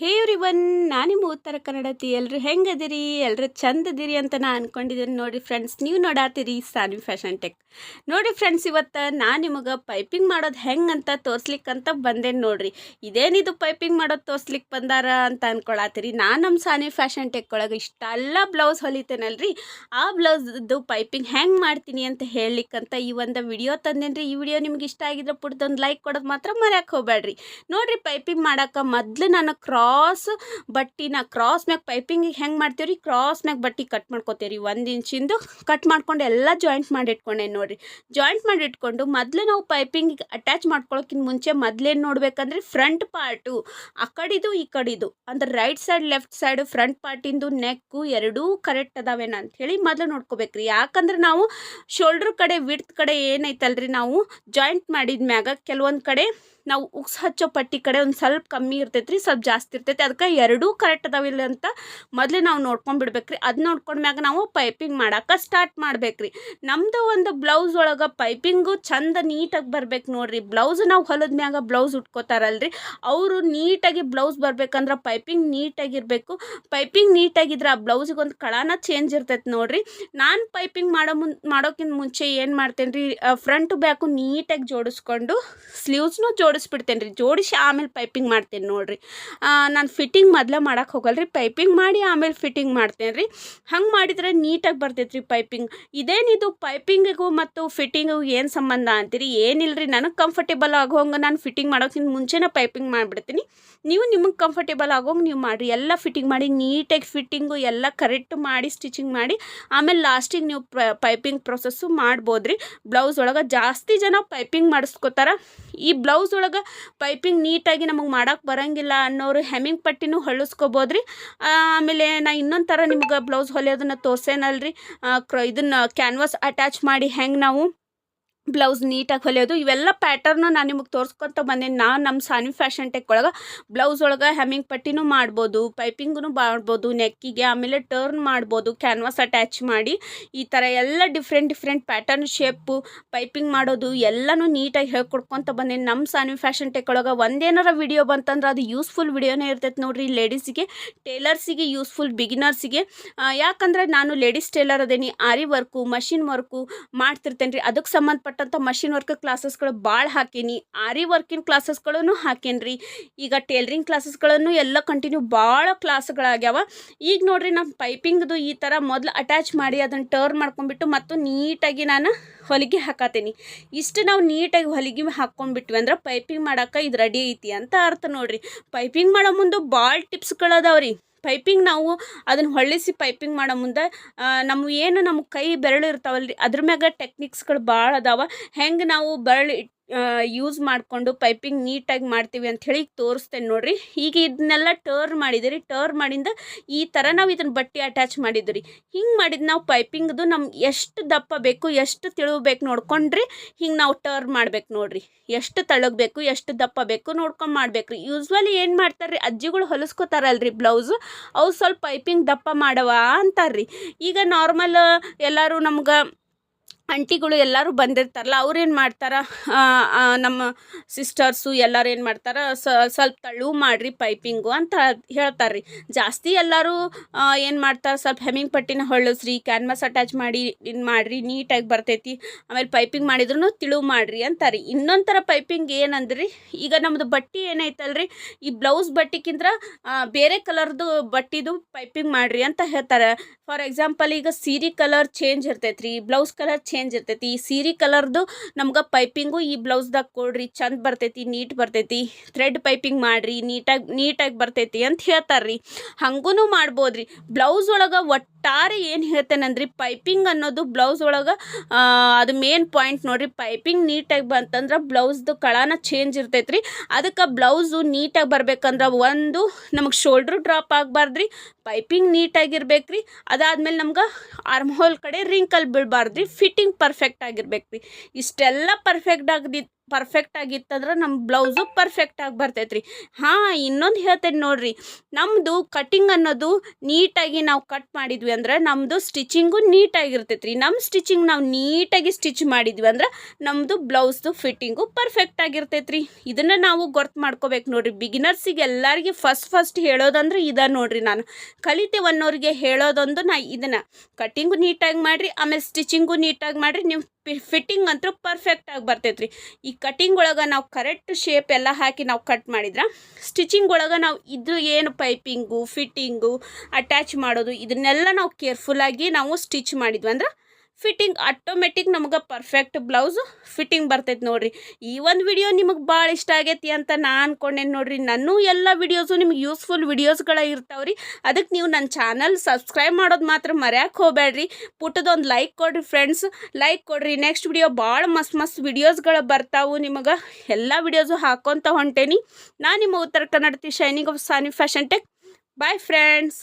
ಹೇ everyone ನಾನು ನಿಮ್ಮ ಉತ್ತರ ಕನ್ನಡತಿ. ಎಲ್ಲರೂ ಹೆಂಗದಿರಿ? ಎಲ್ಲರೂ ಚಂದದಿರಿ ಅಂತ ನಾನು ಅನ್ಕೊಂಡಿದ್ದೀನಿ ನೋಡಿ ಫ್ರೆಂಡ್ಸ್ ನೀವು ನೋಡಾತೀರಿ ಸಾನಿ ಫ್ಯಾಷನ್ ಟೆಕ್ ನೋಡಿ ಫ್ರೆಂಡ್ಸ್ ಇವತ್ತು ನಾನು ನಿಮಗೆ ಪೈಪಿಂಗ್ ಮಾಡೋದು ಹೆಂಗೆ ಅಂತ ತೋರ್ಸ್ಲಿಕ್ಕಂತ ಬಂದೇನು ನೋಡಿರಿ. ಇದೇನಿದು ಪೈಪಿಂಗ್ ಮಾಡೋದು ತೋರ್ಸ್ಲಿಕ್ಕೆ ಬಂದಾರ ಅಂತ ಅನ್ಕೊಳತ್ತೀರಿ ನಾನು ನಮ್ಮ ಸಾನಿ ಫ್ಯಾಷನ್ ಟೆಕ್ ಒಳಗೆ ಇಷ್ಟೆಲ್ಲ ಬ್ಲೌಸ್ ಹೊಲಿತೇನಲ್ರಿ. ಆ ಬ್ಲೌಸ್ದು ಪೈಪಿಂಗ್ ಹೆಂಗೆ ಮಾಡ್ತೀನಿ ಅಂತ ಹೇಳಲಿಕ್ಕಂತ ಈ ಒಂದು ವಿಡಿಯೋ ತಂದೇನ್ರಿ. ಈ ವಿಡಿಯೋ ನಿಮ್ಗೆ ಇಷ್ಟ ಆಗಿದ್ರೆ ಪುಡ್ದೊಂದು ಲೈಕ್ ಕೊಡೋದು ಮಾತ್ರ ಮರೆಯಕ್ಕೆ ಹೋಗ್ಬೇಡ್ರಿ ನೋಡಿರಿ ಪೈಪಿಂಗ್ ಮಾಡೋಕೆ ಮೊದಲು ನಾನು ಕ್ರಾಸ್ ಬಟ್ಟಿನ, ಕ್ರಾಸ್ ಮ್ಯಾಗ ಪೈಪಿಂಗಿಗೆ ಹೆಂಗೆ ಮಾಡ್ತೀವಿ ಕ್ರಾಸ್ ಮ್ಯಾಗ ಬಟ್ಟೆ ಕಟ್ ಮಾಡ್ಕೋತೀವಿ ಒಂದು ಇಂಚಿಂದು ಕಟ್ ಮಾಡ್ಕೊಂಡು ಎಲ್ಲ ಜಾಯಿಂಟ್ ಮಾಡಿ ಇಟ್ಕೊಂಡೆ ನೋಡ್ರಿ. ಜಾಯಿಂಟ್ ಮಾಡಿ ಇಟ್ಕೊಂಡು ಮೊದಲು ನಾವು ಪೈಪಿಂಗಿಗೆ ಅಟ್ಯಾಚ್ ಮಾಡ್ಕೊಳ್ಳೋಕ್ಕಿಂತ ಮುಂಚೆ ಮೊದ್ಲೇನು ನೋಡ್ಬೇಕಂದ್ರೆ ಫ್ರಂಟ್ ಪಾರ್ಟು, ಆ ಕಡಿದು ಈ ಕಡಿದು. ಅಂದ್ರೆ right side, left side front ಪಾರ್ಟಿಂದು neck ಎರಡೂ ಕರೆಕ್ಟ್ ಅದಾವೇನ ಅಂಥೇಳಿ ಮೊದಲು ನೋಡ್ಕೋಬೇಕ್ರಿ. ಯಾಕಂದ್ರೆ ನಾವು ಶೋಲ್ಡ್ರ್ ಕಡೆ, ವಿಡ್ತ್ ಕಡೆ ಏನೈತಲ್ರಿ ನಾವು ಜಾಯಿಂಟ್ ಮಾಡಿದ ಮ್ಯಾಗ ಕೆಲವೊಂದು ಕಡೆ ನಾವು ಉಕ್ಸ್ ಹಚ್ಚೋ ಪಟ್ಟಿ ಕಡೆ ಒಂದು ಸ್ವಲ್ಪ ಕಮ್ಮಿ ಇರ್ತೈತ್ರಿ ರೀ ಸ್ವಲ್ಪ ಜಾಸ್ತಿ ಇರ್ತೈತೆ. ಅದಕ್ಕೆ ಎರಡೂ ಕರೆಕ್ಟ್ ಅದಾವಿಲ್ಲ ಅಂತ ಮೊದಲೇ ನಾವು ನೋಡ್ಕೊಂಡ್ಬಿಡ್ಬೇಕ್ರಿ ಅದು ಅದು ನೋಡ್ಕೊಂಡ್ಮ್ಯಾಗ ನಾವು ಪೈಪಿಂಗ್ ಮಾಡಕ್ಕೆ ಸ್ಟಾರ್ಟ್ ಮಾಡ್ಬೇಕ್ರಿ. ನಮ್ಮದು ಒಂದು ಬ್ಲೌಸ್ ಒಳಗೆ ಪೈಪಿಂಗು ಚಂದ ನೀಟಾಗಿ ಬರ್ಬೇಕು ನೋಡ್ರಿ. ಬ್ಲೌಸ್ ನಾವು ಹೊಲದ ಮ್ಯಾಗ ಬ್ಲೌಸ್ ಉಟ್ಕೋತಾರಲ್ರಿ. ಅವರು ನೀಟಾಗಿ ಬ್ಲೌಸ್ ಬರ್ಬೇಕಂದ್ರೆ ಪೈಪಿಂಗ್ ನೀಟಾಗಿರಬೇಕು. ಪೈಪಿಂಗ್ ನೀಟಾಗಿದ್ರೆ ಆ ಬ್ಲೌಸಿಗೆ ಒಂದು ಕಳಾನ ಚೇಂಜ್ ಇರ್ತೈತೆ ನೋಡ್ರಿ. ನಾನು ಪೈಪಿಂಗ್ ಮಾಡೋ ಮುನ್ ಮಾಡೋಕ್ಕಿಂತ ಮುಂಚೆ ಏನು ಮಾಡ್ತೇನೆ ರೀ ಫ್ರಂಟ್ ಬ್ಯಾಕು ನೀಟಾಗಿ ಜೋಡಿಸ್ಕೊಂಡು ಸ್ಲೀವ್ಸ್ನೂ ಜೋಡಿಸ್ಬಿಡ್ತೇನೆ ರೀ ಜೋಡಿಸಿ ಆಮೇಲೆ ಪೈಪಿಂಗ್ ಮಾಡ್ತೇನೆ ನೋಡ್ರಿ. ನಾನು ಫಿಟ್ಟಿಂಗ್ ಮೊದಲೇ ಮಾಡೋಕ್ಕೆ ಹೋಗಲ್ಲ ರೀ ಪೈಪಿಂಗ್ ಮಾಡಿ ಆಮೇಲೆ ಫಿಟ್ಟಿಂಗ್ ಮಾಡ್ತೇನೆ ರೀ ಹಂಗೆ ಮಾಡಿದ್ರೆ ನೀಟಾಗಿ ಬರ್ತೈತೆ ರೀ ಪೈಪಿಂಗ್ ಇದೇನಿದು ಪೈಪಿಂಗಿಗೂ ಮತ್ತು ಫಿಟ್ಟಿಂಗಿಗೂ ಏನು ಸಂಬಂಧ ಅಂತೀರಿ? ಏನಿಲ್ಲ ರೀ ನನಗೆ ಕಂಫರ್ಟೇಬಲ್ ಆಗೋಂಗೆ ನಾನು ಫಿಟ್ಟಿಂಗ್ ಮಾಡೋಕ್ಕಿಂತ ಮುಂಚೆನೇ ಪೈಪಿಂಗ್ ಮಾಡಿಬಿಡ್ತೀನಿ. ನೀವು ನಿಮಗೆ ಕಂಫರ್ಟೇಬಲ್ ಆಗೋಂಗೆ ನೀವು ಮಾಡಿರಿ. ಎಲ್ಲ ಫಿಟ್ಟಿಂಗ್ ಮಾಡಿ ನೀಟಾಗಿ ಫಿಟ್ಟಿಂಗು ಎಲ್ಲ ಕರೆಕ್ಟ್ ಮಾಡಿ ಸ್ಟಿಚಿಂಗ್ ಮಾಡಿ ಆಮೇಲೆ ಲಾಸ್ಟಿಗೆ ನೀವು ಪೈಪಿಂಗ್ ಪ್ರೊಸೆಸ್ಸು ಮಾಡ್ಬೋದು ರೀ ಬ್ಲೌಸ್ ಒಳಗೆ ಜಾಸ್ತಿ ಜನ ಪೈಪಿಂಗ್ ಮಾಡಿಸ್ಕೋತಾರ. ಈ ಬ್ಲೌಸ್ ಒಳಗೆ ಪೈಪಿಂಗ್ ನೀಟಾಗಿ ನಮಗೆ ಮಾಡೋಕೆ ಬರೋಂಗಿಲ್ಲ ಅನ್ನೋರು ಹೆಮ್ಮಿಂಗ್ ಪಟ್ಟಿನೂ ರೀ ಆಮೇಲೆ ನಾ ಇನ್ನೊಂದು ಥರ ನಿಮ್ಗೆ ಬ್ಲೌಸ್ ಹೊಲಿಯೋದನ್ನು ತೋರಿಸೇನಲ್ರಿ. ಕ್ರ ಇದನ್ನು ಕ್ಯಾನ್ವಾಸ್ ಅಟ್ಯಾಚ್ ಮಾಡಿ ಹೆಂಗೆ ನಾವು ಬ್ಲೌಸ್ ನೀಟಾಗಿ ಹೊಲಿಯೋದು, ಇವೆಲ್ಲ ಪ್ಯಾಟರ್ನು ನಾನು ನಿಮಗೆ ತೋರಿಸ್ಕೊತ ಬಂದೇನೆ. ನಾನು ನಮ್ಮ ಸಾನಿ ಫ್ಯಾಷನ್ ಟೆಕ್ ಒಳಗೆ ಬ್ಲೌಸ್ ಒಳಗೆ ಹೆಮ್ಮಿಂಗ್ ಪಟ್ಟಿನೂ ಮಾಡ್ಬೋದು ಪೈಪಿಂಗೂ ಮಾಡ್ಬೋದು ನೆಕ್ಕಿಗೆ ಆಮೇಲೆ ಟರ್ನ್ ಮಾಡ್ಬೋದು ಕ್ಯಾನ್ವಾಸ್ ಅಟ್ಯಾಚ್ ಮಾಡಿ, ಈ ಥರ ಎಲ್ಲ different different pattern shape piping ಮಾಡೋದು ಎಲ್ಲನೂ ನೀಟಾಗಿ ಹೇಳ್ಕೊಡ್ಕೊತ ಬಂದೇನೆ. ನಮ್ಮ ಸಾನಿ ಫ್ಯಾಷನ್ ಟೆಕ್ ಒಳಗೆ ಒಂದೇನಾರ ವಿಡಿಯೋ ಬಂತಂದ್ರೆ ಅದು ಯೂಸ್ಫುಲ್ ವಿಡಿಯೋನೇ ಇರ್ತೈತೆ ನೋಡಿರಿ ಲೇಡೀಸಿಗೆ ಟೇಲರ್ಸಿಗೆ ಯೂಸ್ಫುಲ್ ಬಿಗಿನರ್ಸಿಗೆ ಯಾಕಂದ್ರೆ ನಾನು ಲೇಡೀಸ್ ಟೇಲರ್ ಅದೇನಿ ಆರಿ ವರ್ಕು ಮಷಿನ್ ವರ್ಕು ಮಾಡ್ತಿರ್ತೇನೆ ರೀ ಅದಕ್ಕೆ ಸಂಬಂಧಪಟ್ಟಂಥ ಮಷಿನ್ ವರ್ಕ್ ಕ್ಲಾಸಸ್ಗಳು ಭಾಳ ಹಾಕೀನಿ. ಆರಿ ವರ್ಕಿನ ಕ್ಲಾಸಸ್ಗಳನ್ನು ಹಾಕೇನಿ ರೀ ಈಗ ಟೇಲರಿಂಗ್ ಕ್ಲಾಸಸ್ಗಳನ್ನು ಎಲ್ಲ ಕಂಟಿನ್ಯೂ ಭಾಳ ಕ್ಲಾಸ್ಗಳಾಗ್ಯಾವ ಈಗ ನೋಡ್ರಿ ನಾನು ಪೈಪಿಂಗ್ದು ಈ ಥರ ಮೊದಲು ಅಟ್ಯಾಚ್ ಮಾಡಿ ಅದನ್ನು ಟರ್ನ್ ಮಾಡ್ಕೊಂಡ್ಬಿಟ್ಟು ಮತ್ತು ನೀಟಾಗಿ ನಾನು ಹೊಲಿಗೆ ಹಾಕತ್ತೀನಿ ಇಷ್ಟು ನಾವು ನೀಟಾಗಿ ಹೊಲಿಗೆ ಹಾಕ್ಕೊಂಡ್ಬಿಟ್ವಿ ಅಂದ್ರೆ ಪೈಪಿಂಗ್ ಮಾಡೋಕೆ ಇದು ರೆಡಿ ಐತಿ ಅಂತ ಅರ್ಥ ನೋಡ್ರಿ. ಪೈಪಿಂಗ್ ಮಾಡೋ ಮುಂದೆ ಭಾಳ ಟಿಪ್ಸ್ಗಳದಾವ ರೀ ಪೈಪಿಂಗ್ ನಾವು ಅದನ್ನು ಹೊಳ್ಳಿಸಿ ಪೈಪಿಂಗ್ ಮಾಡೋ ಮುಂದೆ ನಮ್ಮ ಏನು ನಮ್ಮ ಕೈ ಬೆರಳು ಇರ್ತಾವಲ್ಲ ರೀ ಅದ್ರ ಮ್ಯಾಗ ಟೆಕ್ನಿಕ್ಸ್ಗಳು ಭಾಳ ಅದಾವ. ಹೆಂಗೆ ನಾವು ಬೆರಳು ಯೂಸ್ ಮಾಡಿಕೊಂಡು ಪೈಪಿಂಗ್ ನೀಟಾಗಿ ಮಾಡ್ತೀವಿ ಅಂಥೇಳಿ ತೋರಿಸ್ತೇನೆ ನೋಡಿರಿ. ಈಗ ಇದನ್ನೆಲ್ಲ ಟರ್ನ್ ಮಾಡಿದಿರಿ. ಟರ್ನ್ ಮಾಡಿಂದ ಈ ಥರ ನಾವು ಇದನ್ನು ಬಟ್ಟೆ ಅಟ್ಯಾಚ್ ಮಾಡಿದ್ರಿ. ಹಿಂಗೆ ಮಾಡಿದ ನಾವು ಪೈಪಿಂಗ್ದು ನಮ್ಮ ಎಷ್ಟು ದಪ್ಪ ಬೇಕು, ಎಷ್ಟು ತಿಳುವಬೇಕು ನೋಡ್ಕೊಂಡ್ರಿ ಹಿಂಗೆ ನಾವು ಟರ್ನ್ ಮಾಡ್ಬೇಕು ನೋಡಿರಿ. ಎಷ್ಟು ತಳಗಬೇಕು, ಎಷ್ಟು ದಪ್ಪ ಬೇಕು ನೋಡ್ಕೊಂಡು ಮಾಡ್ಬೇಕು ರೀ ಯೂಸ್ವಲಿ ಏನು ಮಾಡ್ತಾರೆ ರೀ ಅಜ್ಜಿಗಳು ಹೊಲಿಸ್ಕೋತಾರಲ್ರಿ ಬ್ಲೌಸು ಅವು ಸ್ವಲ್ಪ ಪೈಪಿಂಗ್ ದಪ್ಪ ಮಾಡವಾ ಅಂತಾರ್ರಿ. ಈಗ ನಾರ್ಮಲ್ ಎಲ್ಲರೂ ನಮ್ಗೆ ಅಂಟಿಗಳು ಎಲ್ಲರೂ ಬಂದಿರ್ತಾರಲ್ಲ, ಅವ್ರು ಏನು ಮಾಡ್ತಾರೆ? ನಮ್ಮ ಸಿಸ್ಟರ್ಸು ಎಲ್ಲರೂ ಏನು ಮಾಡ್ತಾರೆ? ಸ್ವಲ್ಪ ತಳ್ಳು ಮಾಡಿರಿ ಪೈಪಿಂಗು ಅಂತ ಹೇಳ್ತಾರೆ ರೀ ಜಾಸ್ತಿ ಎಲ್ಲರೂ ಏನು ಮಾಡ್ತಾರೆ? ಸ್ವಲ್ಪ ಹೆಮ್ಮಿಂಗ್ ಪಟ್ಟಿನ ಹೊಳ್ಳಿಸ್ರಿ, ಕ್ಯಾನ್ವಾಸ್ ಅಟ್ಯಾಚ್ ಮಾಡಿ ಇನ್ನು ಮಾಡಿರಿ, ನೀಟಾಗಿ ಬರ್ತೈತಿ. ಆಮೇಲೆ ಪೈಪಿಂಗ್ ಮಾಡಿದ್ರು ತಿಳು ಮಾಡಿರಿ ಅಂತಾರೆ ಇನ್ನೊಂದು ಥರ ಪೈಪಿಂಗ್ ಏನಂದ್ರಿ? ಈಗ ನಮ್ಮದು ಬಟ್ಟೆ ಏನೈತಲ್ರಿ? ಈ ಬ್ಲೌಸ್ ಬಟ್ಟೆಗಿಂತ ಬೇರೆ ಕಲರ್ದು ಬಟ್ಟಿದು ಪೈಪಿಂಗ್ ಮಾಡಿರಿ ಅಂತ ಹೇಳ್ತಾರೆ. ಫಾರ್ ಎಕ್ಸಾಂಪಲ್ ಈಗ ಸೀರೆ ಕಲರ್ ಚೇಂಜ್ ಇರ್ತೈತೆ ರೀ ಬ್ಲೌಸ್ ಕಲರ್ ಚೇಂಜ್ ಇರ್ತೈತಿ. ಈ ಸೀರೆ ಕಲರ್ದು ನಮ್ಗೆ ಪೈಪಿಂಗು ಈ ಬ್ಲೌಸ್ದಾಗ ಕೊಡ್ರಿ, ಚಂದ ಬರ್ತೈತಿ, ನೀಟ್ ಬರ್ತೈತಿ. ಥ್ರೆಡ್ ಪೈಪಿಂಗ್ ಮಾಡಿರಿ, ನೀಟಾಗಿ ನೀಟಾಗಿ ಬರ್ತೈತಿ ಅಂತ ಹೇಳ್ತಾರೆ ರೀ ಹಂಗೂ ಮಾಡ್ಬೋದು ರೀ ಬ್ಲೌಸ್ ಒಳಗೆ ಒಟ್ಟಾರೆ ಏನು ಹೇಳ್ತೇನೆಂದ್ರಿ ಪೈಪಿಂಗ್ ಅನ್ನೋದು ಬ್ಲೌಸ್ ಒಳಗೆ ಅದು ಮೇನ್ ಪಾಯಿಂಟ್ ನೋಡಿರಿ. ಪೈಪಿಂಗ್ ನೀಟಾಗಿ ಬಂತಂದ್ರೆ ಬ್ಲೌಸ್ದು ಕಳಾನ ಚೇಂಜ್ ಇರ್ತೈತೆ ಅದಕ್ಕೆ ಬ್ಲೌಸು ನೀಟಾಗಿ ಬರ್ಬೇಕಂದ್ರೆ ಒಂದು ನಮಗೆ ಶೋಲ್ಡ್ರ್ ಡ್ರಾಪ್ ಆಗಬಾರ್ದು ರೀ ಪೈಪಿಂಗ್ ನೀಟಾಗಿರ್ಬೇಕು ರೀ ಅದಾದ್ಮೇಲೆ ನಮ್ಗೆ ಆರ್ಮ್ ಹೋಲ್ ಕಡೆ ರಿಂಕಲ್ ಬೀಳಬಾರ್ದು ರೀ ಫಿಟ್ಟಿಂಗ್ ಪರ್ಫೆಕ್ಟ್ ಆಗಿರ್ಬೇಕು ರೀ. ಇಷ್ಟೆಲ್ಲ ಪರ್ಫೆಕ್ಟ್ ಆಗದಿ ಪರ್ಫೆಕ್ಟ್ ಆಗಿತ್ತಂದ್ರೆ ನಮ್ಮ ಬ್ಲೌಸು ಪರ್ಫೆಕ್ಟಾಗಿ ಬರ್ತೈತೆ ರೀ ಹಾಂ, ಇನ್ನೊಂದು ಹೇಳ್ತೇನೆ ನೋಡಿರಿ ನಮ್ಮದು ಕಟಿಂಗ್ ಅನ್ನೋದು ನೀಟಾಗಿ ನಾವು ಕಟ್ ಮಾಡಿದ್ವಿ ಅಂದ್ರೆ ನಮ್ಮದು ಸ್ಟಿಚಿಂಗು ನೀಟಾಗಿರ್ತೈತ್ರಿ. ನಮ್ಮ ಸ್ಟಿಚಿಂಗ್ ನಾವು ನೀಟಾಗಿ ಸ್ಟಿಚ್ ಮಾಡಿದ್ವಿ ಅಂದ್ರೆ ನಮ್ಮದು ಬ್ಲೌಸ್ದು ಫಿಟ್ಟಿಂಗು ಪರ್ಫೆಕ್ಟ್ ರೀ ಇದನ್ನು ನಾವು ಗೊತ್ತು ಮಾಡ್ಕೋಬೇಕು ನೋಡಿರಿ. ಬಿಗಿನರ್ಸಿಗೆ ಎಲ್ಲರಿಗೆ ಫಸ್ಟ್ ಫಸ್ಟ್ ಹೇಳೋದಂದ್ರೆ ಇದ ನೋಡ್ರಿ ನಾನು. ಕಲಿತೇವನ್ನೋರಿಗೆ ಹೇಳೋದೊಂದು ನಾ ಇದನ್ನು. ಕಟಿಂಗು ನೀಟಾಗಿ ಮಾಡಿರಿ, ಆಮೇಲೆ ಸ್ಟಿಚಿಂಗು ನೀಟಾಗಿ ಮಾಡಿರಿ, ನೀವು ಫಿಟ್ಟಿಂಗ್ ಅಂತೂ ಪರ್ಫೆಕ್ಟಾಗಿ ಬರ್ತೈತೆ ರೀ ಈ ಕಟಿಂಗ್ ಒಳಗೆ ನಾವು ಕರೆಕ್ಟ್ ಶೇಪ್ ಎಲ್ಲ ಹಾಕಿ ನಾವು ಕಟ್ ಮಾಡಿದ್ರೆ ಸ್ಟಿಚಿಂಗ್ ಒಳಗೆ ನಾವು ಇದು ಏನು ಪೈಪಿಂಗು ಫಿಟ್ಟಿಂಗು ಅಟ್ಯಾಚ್ ಮಾಡೋದು, ಇದನ್ನೆಲ್ಲ ನಾವು ಕೇರ್ಫುಲ್ಲಾಗಿ ನಾವು ಸ್ಟಿಚ್ ಮಾಡಿದ್ವಿ ಅಂದ್ರೆ ಫಿಟ್ಟಿಂಗ್ ಆಟೋಮೆಟಿಕ್ ನಮ್ಗೆ ಪರ್ಫೆಕ್ಟ್ ಬ್ಲೌಸು ಫಿಟ್ಟಿಂಗ್ ಬರ್ತೈತೆ ನೋಡಿರಿ. ಈ ಒಂದು ವಿಡಿಯೋ ನಿಮಗೆ ಭಾಳ ಇಷ್ಟ ಆಗೈತಿ ಅಂತ ನಾನು ಅನ್ಕೊಂಡೇನು ನೋಡಿರಿ. ನಾನು ಎಲ್ಲ ವಿಡಿಯೋಸು ನಿಮ್ಗೆ ಯೂಸ್ಫುಲ್ ವಿಡಿಯೋಸ್ಗಳು ರೀ ಅದಕ್ಕೆ ನೀವು ನನ್ನ ಚಾನಲ್ ಸಬ್ಸ್ಕ್ರೈಬ್ ಮಾಡೋದು ಮಾತ್ರ ಮರ್ಯಾಕೆ ಹೋಗಬೇಡ್ರಿ ಪುಟ್ಟದೊಂದು ಲೈಕ್ ಕೊಡ್ರಿ ಫ್ರೆಂಡ್ಸ್ ಲೈಕ್ ಕೊಡ್ರಿ. ನೆಕ್ಸ್ಟ್ ವಿಡಿಯೋ ಭಾಳ ಮಸ್ತ್ ಮಸ್ತ್ ವಿಡಿಯೋಸ್ಗಳು ಬರ್ತಾವು ನಿಮಗೆ. ಎಲ್ಲ ವಿಡಿಯೋಸು ಹಾಕ್ಕೊತ ಹೊಂಟೇನಿ. ನಾನು ನಿಮ್ಮ ಉತ್ತರ ಕನ್ನಡತಿ shining of Sani fashion tech bye friends